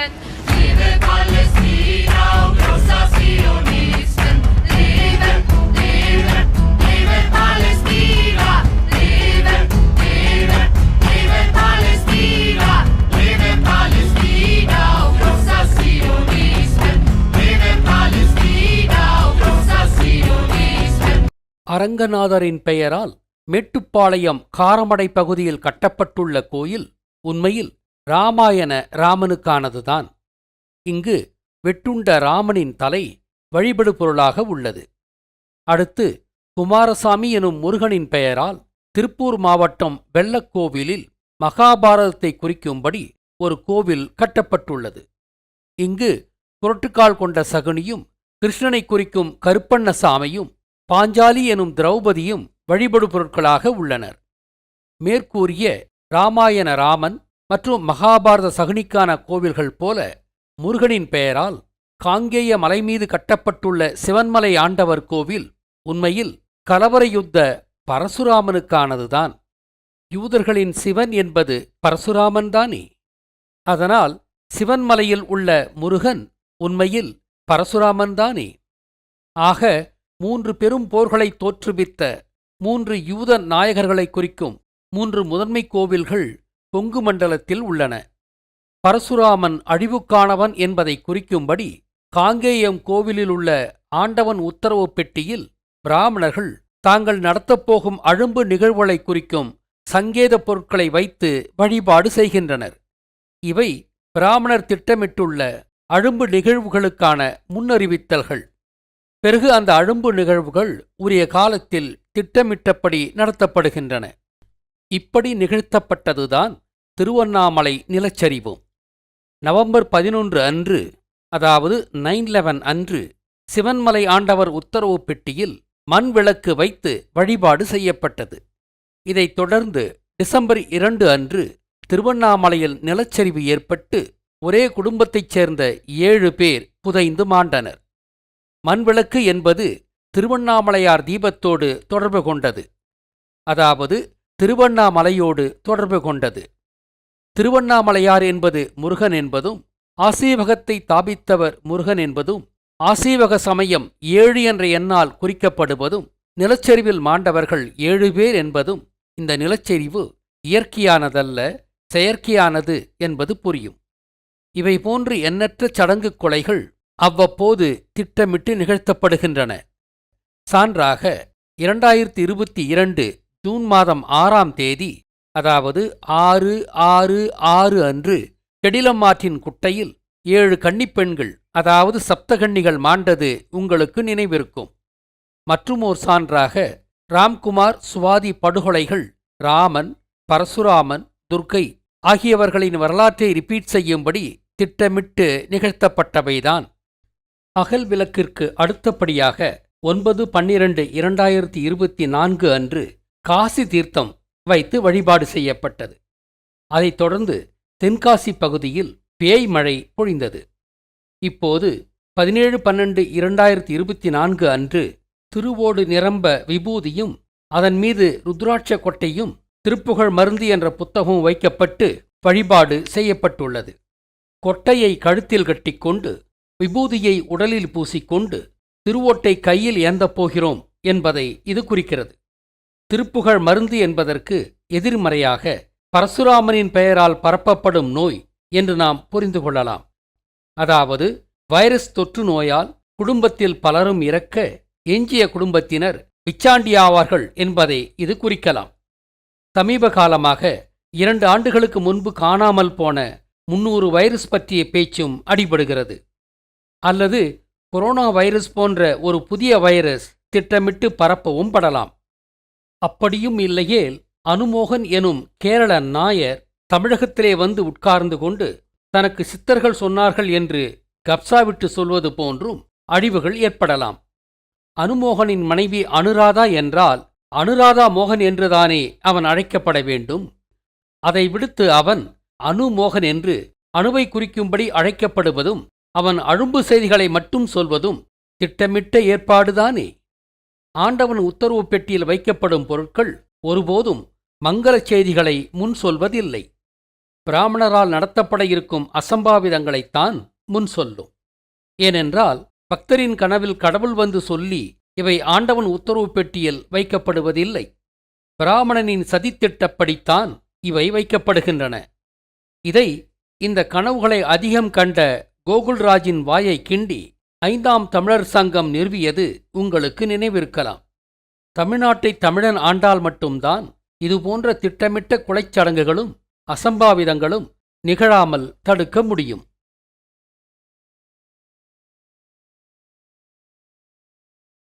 Leben. Liebe Palästina, großer Zionisten. Lebe, lebe, lebe Palästina. Lebe, lebe, lebe Palästina. Lebe Palästina, großer Zionisten. Lebe Palästina, großer Zionisten. அரங்கநாதரின் பெயரால் மேட்டுப்பாளையம் காரமடை பகுதியில் கட்டப்பட்டுள்ள கோயில் உண்மையில் ராமாயண ராமனுக்கானதுதான். இங்கு வெட்டுண்ட ராமனின் தலை வழிபடு பொருளாக உள்ளது. அடுத்து குமாரசாமி எனும் முருகனின் பெயரால் திருப்பூர் மாவட்டம் வெள்ளக்கோவிலில் மகாபாரதத்தை குறிக்கும்படி ஒரு கோவில் கட்டப்பட்டுள்ளது. இங்கு புரட்டுக்கால் கொண்ட சகுனியும் கிருஷ்ணனை குறிக்கும் கருப்பண்ணசாமியும் பாஞ்சாலி எனும் திரௌபதியும் வழிபடு பொருட்களாக உள்ளனர். மேற்கூறிய ராமாயண ராமன் மற்றும் மகாபாரத சகுனிக்கான கோவில்கள் போல முருகனின் பெயரால் காங்கேய மலை மீது கட்டப்பட்டுள்ள சிவன்மலை ஆண்டவர் கோவில் உண்மையில் கலவர யுத்த பரசுராமனுக்கானதுதான். யூதர்களின் சிவன் என்பது பரசுராமன்தானே அதனால் சிவன்மலையில் உள்ள முருகன் உண்மையில் பரசுராமன்தானே ஆக மூன்று பெரும் போர்களை தோற்றுவித்த மூன்று யூத நாயகர்களை குறிக்கும் மூன்று முதன்மை கோவில்கள் கொங்கு மண்டலத்தில் உள்ளன. பரசுராமன் அழிவுக்கானவன் என்பதை குறிக்கும்படி காங்கேயம் கோவிலில் உள்ள ஆண்டவன் உத்தரவு பெட்டியில் பிராமணர்கள் தாங்கள் நடத்தப்போகும் அழும்பு நிகழ்வுகளை குறிக்கும் சங்கேத பொருட்களை வைத்து வழிபாடு செய்கின்றனர். இவை பிராமணர் திட்டமிட்டுள்ள அழும்பு நிகழ்வுகளுக்கான முன்னறிவித்தல்கள். பிறகு அந்த அழும்பு நிகழ்வுகள் உரிய காலத்தில் திட்டமிட்டபடி நடத்தப்படுகின்றன. இப்படி நிகழ்த்தப்பட்டதுதான் திருவண்ணாமலை நிலச்சரிவு. நவம்பர் பதினொன்று அன்று அதாவது நைன் லெவன் அன்று சிவன்மலை ஆண்டவர் உத்தரவு பெட்டியில் மண் விளக்கு வைத்து வழிபாடு செய்யப்பட்டது. இதைத் தொடர்ந்து டிசம்பர் இரண்டு அன்று திருவண்ணாமலையில் நிலச்சரிவு ஏற்பட்டு ஒரே குடும்பத்தைச் சேர்ந்த ஏழு பேர் புதைந்து மாண்டனர். மண்விளக்கு என்பது திருவண்ணாமலையார் தீபத்தோடு தொடர்பு கொண்டது. அதாவது திருவண்ணாமலையோடு தொடர்பு கொண்டது. திருவண்ணாமலையார் என்பது முருகன் என்பதும் ஆசீவகத்தை தாபித்தவர் முருகன் என்பதும் ஆசீவக சமயம் ஏழு என்ற எண்ணால் குறிக்கப்படுவதும் நிலச்சரிவில் மாண்டவர்கள் ஏழு பேர் என்பதும் இந்த நிலச்சரிவு இயற்கையானதல்ல செயற்கையானது என்பது புரியும். இவை போன்று எண்ணற்ற சடங்கு கொலைகள் அவ்வப்போது திட்டமிட்டு நிகழ்த்தப்படுகின்றன. சான்றாக இரண்டாயிரத்தி இருபத்தி இரண்டு ஜூன் மாதம் ஆறாம் தேதி அதாவது ஆறு ஆறு ஆறு அன்று கெடிலம்மாற்றின் குட்டையில் ஏழு கன்னிப்பெண்கள் அதாவது சப்தகன்னிகள் மாண்டது உங்களுக்கு நினைவிருக்கும். மற்றுமோர் சான்றாக ராம்குமார் சுவாதி படுகொலைகள் ராமன் பரசுராமன் துர்க்கை ஆகியவர்களின் வரலாற்றை ரிப்பீட் செய்யும்படி திட்டமிட்டு நிகழ்த்தப்பட்டவைதான். அகல் விளக்கிற்கு அடுத்தபடியாக ஒன்பது பன்னிரண்டு இரண்டாயிரத்தி இருபத்தி நான்கு அன்று காசி தீர்த்தம் வைத்து வழிபாடு செய்யப்பட்டது. அதைத் தொடர்ந்து தென்காசி பகுதியில் பேய் மழை பொழிந்தது. இப்போது பதினேழு பன்னெண்டு இரண்டாயிரத்தி இருபத்தி நான்கு அன்று திருவோடு நிரம்ப விபூதியும் அதன் மீது ருத்ராட்ச கொட்டையும் திருப்புகழ் மருந்து என்ற புத்தகமும் வைக்கப்பட்டு வழிபாடு செய்யப்பட்டுள்ளது. கொட்டையை கழுத்தில் கட்டிக்கொண்டு விபூதியை உடலில் பூசிக்கொண்டு திருவோட்டை கையில் ஏந்தப் போகிறோம் என்பதை இது குறிக்கிறது. திருப்புகழ் மருந்து என்பதற்கு எதிர்மறையாக பரசுராமனின் பெயரால் பரப்பப்படும் நோய் என்று நாம் புரிந்து கொள்ளலாம். அதாவது வைரஸ் தொற்று நோயால் குடும்பத்தில் பலரும் இறக்க எஞ்சிய குடும்பத்தினர் பிச்சாண்டியாவார்கள் என்பதை இது குறிக்கலாம். சமீப காலமாக இரண்டு ஆண்டுகளுக்கு முன்பு காணாமல் போன முன்னூறு வைரஸ் பற்றிய பேச்சும் அடிபடுகிறது. அல்லது கொரோனா வைரஸ் போன்ற ஒரு புதிய வைரஸ் திட்டமிட்டு பரப்பவும் படலாம். அப்படியும் இல்லையேல் அனுமோகன் எனும் கேரள நாயர் தமிழகத்திலே வந்து உட்கார்ந்து கொண்டு தனக்கு சித்தர்கள் சொன்னார்கள் என்று கப்சாவிட்டு சொல்வது போன்றும் அழிவுகள் ஏற்படலாம். அனுமோகனின் மனைவி அனுராதா என்றால் அனுராதா மோகன் என்றுதானே அவன் அழைக்கப்பட வேண்டும். அதை விடுத்து அவன் அனுமோகன் என்று அணுவை குறிக்கும்படி அழைக்கப்படுவதும் அவன் அழும்பு செய்திகளை மட்டும் சொல்வதும் திட்டமிட்ட ஏற்பாடுதானே. ஆண்டவன் உத்தரவு பெட்டியில் வைக்கப்படும் பொருட்கள் ஒருபோதும் மங்களச் செய்திகளை முன் சொல்வதில்லை. பிராமணரால் நடத்தப்பட இருக்கும் அசம்பாவிதங்களைத்தான் முன் சொல்லும். ஏனென்றால் பக்தரின் கனவில் கடவுள் வந்து சொல்லி இவை ஆண்டவன் உத்தரவு பெட்டியில் வைக்கப்படுவதில்லை. பிராமணனின் சதித்திட்டப்படித்தான் இவை வைக்கப்படுகின்றன. இதை இந்த கனவுகளை அதிகம் கண்ட கோகுல்ராஜின் வாயை கிண்டி ஐந்தாம் தமிழர் சங்கம் நிறுவியது உங்களுக்கு நினைவிருக்கலாம். தமிழ்நாட்டை தமிழன் ஆண்டால் மட்டும்தான் இதுபோன்ற திட்டமிட்ட கொலைச் சடங்குகளும் அசம்பாவிதங்களும் நிகழாமல் தடுக்க முடியும்.